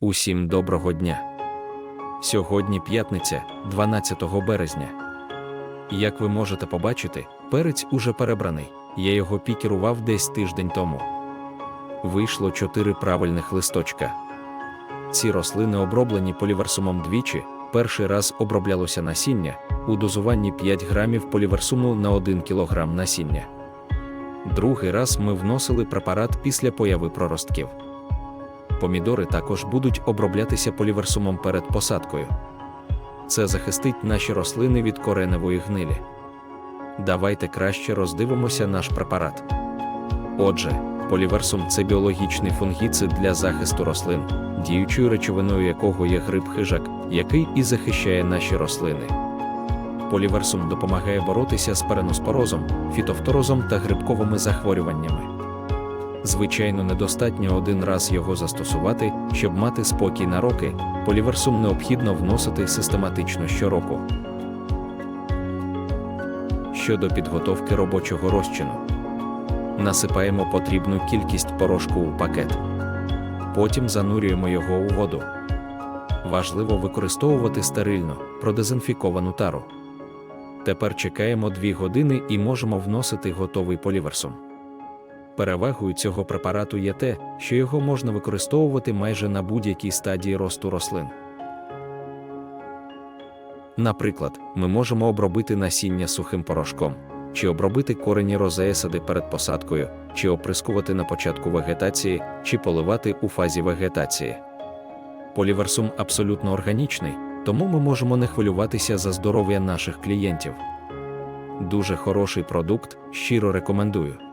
Усім доброго дня. Сьогодні п'ятниця, 12 березня. Як ви можете побачити, перець уже перебраний. Я його пікерував десь тиждень тому. Вийшло 4 правильних листочка. Ці рослини оброблені поліверсумом двічі. Перший раз оброблялося насіння у дозуванні 5 грамів поліверсуму на 1 кг насіння. Другий раз ми вносили препарат після появи проростків. Помідори також будуть оброблятися поліверсумом перед посадкою. Це захистить наші рослини від кореневої гнилі. Давайте краще роздивимося наш препарат. Отже, поліверсум це біологічний фунгіцид для захисту рослин, діючою речовиною якого є гриб хижак, який і захищає наші рослини. Поліверсум допомагає боротися з переноспорозом, фітофторозом та грибковими захворюваннями. Звичайно, недостатньо один раз його застосувати, щоб мати спокій на роки, поліверсум необхідно вносити систематично щороку. Щодо підготовки робочого розчину, насипаємо потрібну кількість порошку у пакет. Потім занурюємо його у воду. Важливо використовувати стерильно, продезінфіковану тару. Тепер чекаємо 2 години і можемо вносити готовий поліверсум. Перевагою цього препарату є те, що його можна використовувати майже на будь-якій стадії росту рослин. Наприклад, ми можемо обробити насіння сухим порошком, чи обробити корені розеясади перед посадкою, чи оприскувати на початку вегетації, чи поливати у фазі вегетації. Поліверсум абсолютно органічний, тому ми можемо не хвилюватися за здоров'я наших клієнтів. Дуже хороший продукт, щиро рекомендую.